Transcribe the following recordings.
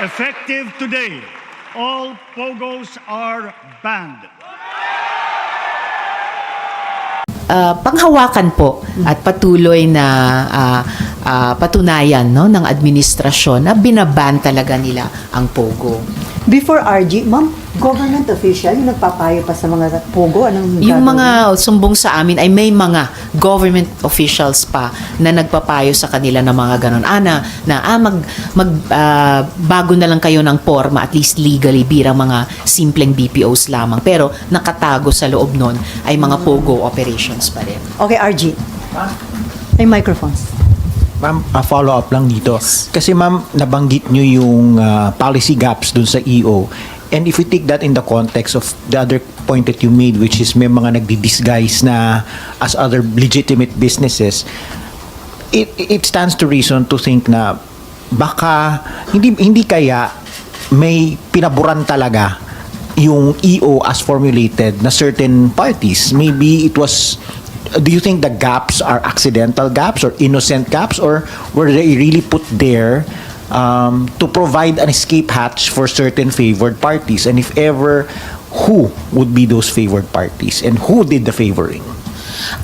Effective today, all pogos are banned. Ah, panghawakan po at patuloy na ah, ah, patunayan no ng administrasyon na binaban talaga nila ang pogo. Before RG, ma'am, government official yung nagpapayo pa sa mga pogo, anong Yung mga sumbong sa amin ay may mga government officials pa na nagpapayo sa kanila ng mga ganon. Ana, na ah, mag, mag ah, bago na lang kayo ng forma at least legally birang mga simpleng BPOs lamang. Pero nakatago sa loob nun ay mga pogo operations pa rin. Okay, RG. Ay, microphones. Ma'am, a follow-up lang dito. Kasi ma'am, nabanggit nyo yung ah, policy gaps dun sa EO. And if we take that in the context of the other point that you made, which is may mga nagdi-disguise na as other legitimate businesses, it, it stands to reason to think na baka hindi hindi kaya may pinaburan talaga yung EO as formulated na certain parties. Maybe it was do you think the gaps are accidental gaps or innocent gaps or were they really put there um, to provide an escape hatch for certain favored parties? And if ever who would be those favored parties? And who did the favoring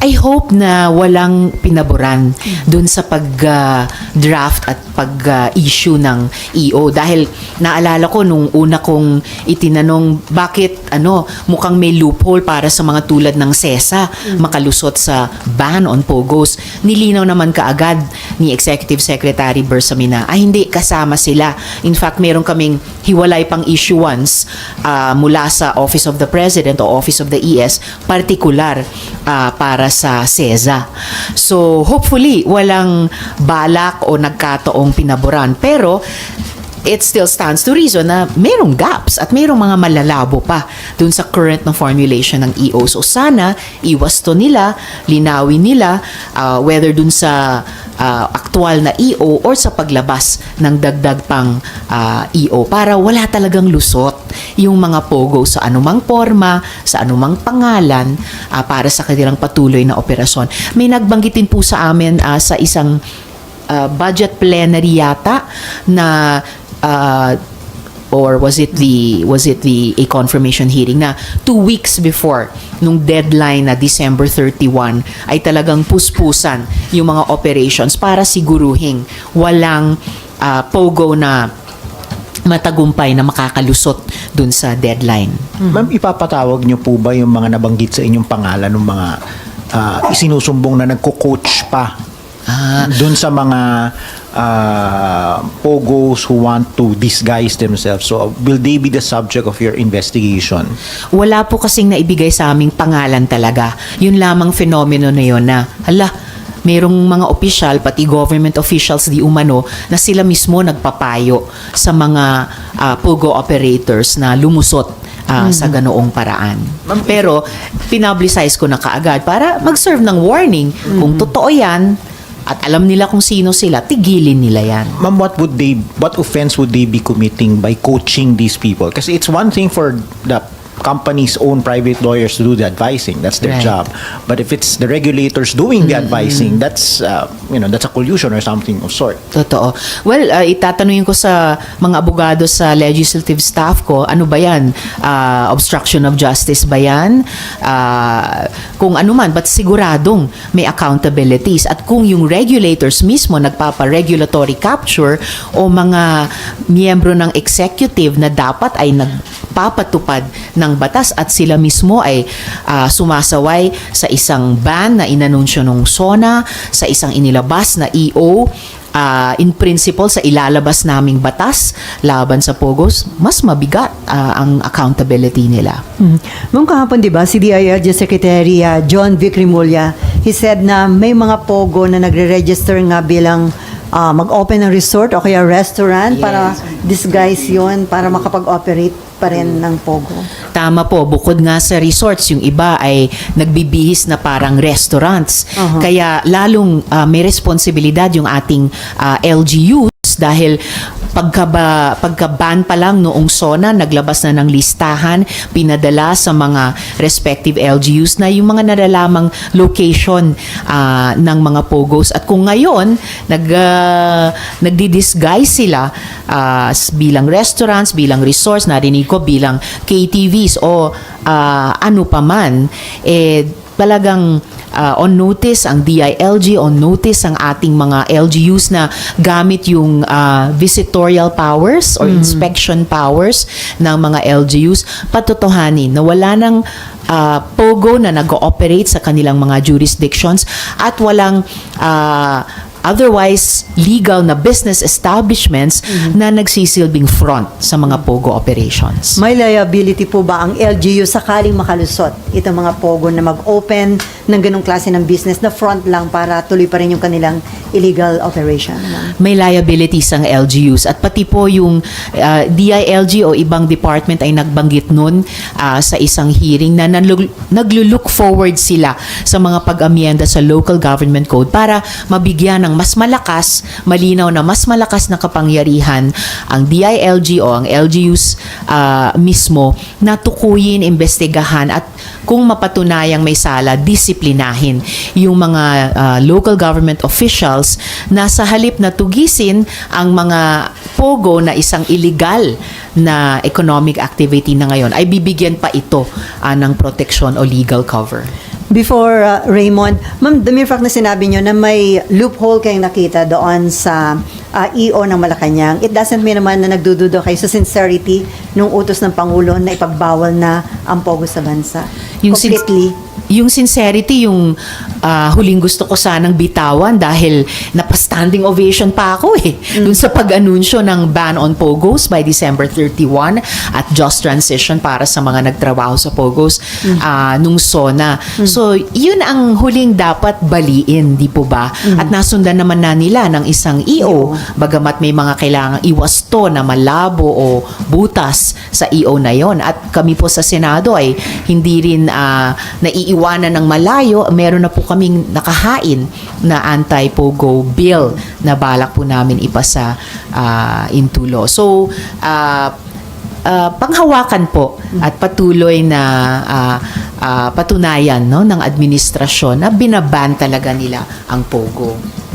I hope na walang pinaboran dun sa pag-draft at pag-issue ng EO dahil naalala ko nung una kong itinanong bakit ano mukhang may loophole para sa mga tulad ng SESA makalusot sa ban on pogos. Nilinaw naman kaagad ni Executive Secretary Bersamina. Ay hindi kasama sila. In fact meron kaming hiwalay pang issuance ah, mula sa Office of the President o Office of the ES particular ah, para sa SESA. So hopefully walang balak o nagkataong pinaboran pero it still stands to reason na merong gaps at merong mga malalabo pa dun sa current na formulation ng EO. So sana iwas to nila, linawin nila ah, whether dun sa ah, aktual na EO or sa paglabas ng dagdag pang ah, EO para wala talagang lusot yung mga pogo sa anumang forma, sa anumang pangalan ah, para sa kanilang patuloy na operasyon. May nagbanggitin po sa amin ah, sa isang uh, budget plenary yata na uh, or was it the was it the a confirmation hearing na two weeks before nung deadline na December 31 ay talagang puspusan yung mga operations para siguruhing walang uh, pogo na matagumpay na makakalusot dun sa deadline. Ma'am, ipapatawag niyo po ba yung mga nabanggit sa inyong pangalan ng mga ah, isinusumbong na nagko-coach pa Ah. doon sa mga ah, pogos who want to disguise themselves? So, will they be the subject of your investigation? Wala po kasing naibigay sa aming pangalan talaga. Yun lamang fenomeno na yun na, hala, merong mga opisyal, pati government officials di umano, na sila mismo nagpapayo sa mga ah, POGO operators na lumusot ah, sa ganoong paraan. Pero, pinublicize ko na kaagad para mag-serve ng warning. Kung totoo yan, at alam nila kung sino sila, tigilin nila yan. Ma'am, what would they, what offense would they be committing by coaching these people? Kasi it's one thing for the company's own private lawyers to do the advising. That's their Right. job. But if it's the regulators doing the advising, that's, uh, you know, that's a collusion or something of sort. Totoo. Well, uh, itatanungin ko sa mga abogado sa legislative staff ko, ano ba yan? Ah, obstruction of justice ba yan? Ah, kung ano man, but siguradong may accountabilities. At kung yung regulators mismo nagpapa-regulatory capture o mga miyembro ng executive na dapat ay nagpapatupad ng batas at sila mismo ay ah, sumasaway sa isang ban na inanunsyo ng SONA, sa isang inilabas na EO, ah, in principle sa ilalabas naming batas laban sa Pogos, mas mabigat ah, ang accountability nila. Hmm. Ma'am, kahapon, di ba, si DILG Secretary ah, John Vic Rimulya, he said na may mga pogo na nagre-register nga bilang ah, mag-open ng resort o kaya restaurant para disguise yon para makapag-operate pa rin ng pogo. Tama po, bukod nga sa resorts, yung iba ay nagbibihis na parang restaurants. Aha. Kaya lalong ah, may responsibilidad yung ating ah, LGUs dahil pagkaba, pagka-ban pa lang noong SONA, naglabas na ng listahan, pinadala sa mga respective LGUs na yung mga nalalamang location ah, ng mga POGOs. At kung ngayon, nag, ah, nagdi-disguise sila s- bilang restaurants, bilang resorts, narinig ko bilang KTVs o ah, ano pa man, eh, talagang uh, on notice ang DILG, on notice ang ating mga LGUs na gamit yung uh, visitorial powers or inspection powers ng mga LGUs, patotohanin na wala ng uh, POGO na nag-ooperate sa kanilang mga jurisdictions at walang uh, otherwise legal na business establishments na nagsisilbing front sa mga POGO operations. May liability po ba ang LGU sakaling makalusot itong mga pogo na mag-open ng ganong klase ng business na front lang para tuloy pa rin yung kanilang illegal operation? may liabilities ang LGUs at pati po yung uh, DILG o ibang department ay nagbanggit nun uh, sa isang hearing na naglulook forward sila sa mga pag-amienda sa local government code para mabigyan ng mas malakas, malinaw na mas malakas na kapangyarihan ang DILG o ang LGUs uh, mismo na tukuyin, investigahan at kung mapatunayang may sala, disiplinahin yung mga uh, local government officials na sa halip na tugisin ang mga pogo na isang illegal na economic activity na ngayon ay bibigyan pa ito uh, ng protection o legal cover. Before uh, Raymond, ma'am, the mere fact na sinabi nyo na may loophole kayong nakita doon sa uh, EO ng Malacanang, it doesn't mean naman na nagdududo kayo sa sincerity ng utos ng Pangulo na ipagbawal na ang pogo sa bansa. sin- Completely. Yung sincerity, yung ah, huling gusto ko sanang bitawan dahil napa-standing ovation pa ako eh. Dun sa pag-anunsyo ng ban on Pogos by December 31 at just transition para sa mga nagtrabaho sa Pogos ah, nung SONA. So, yun ang huling dapat baliin, di po ba? At nasundan naman na nila ng isang EO, bagamat may mga kailangang iwasto na malabo o butas sa EO na yon. At kami po sa Senado ay hindi rin ah, naiiwanan ng malayo. Meron na po kaming nakahain na anti-POGO bill na balak po namin ipasa ah, into law. So, ah, ah, panghawakan po at patuloy na ah, ah, patunayan no ng administrasyon na binaban talaga nila ang POGO.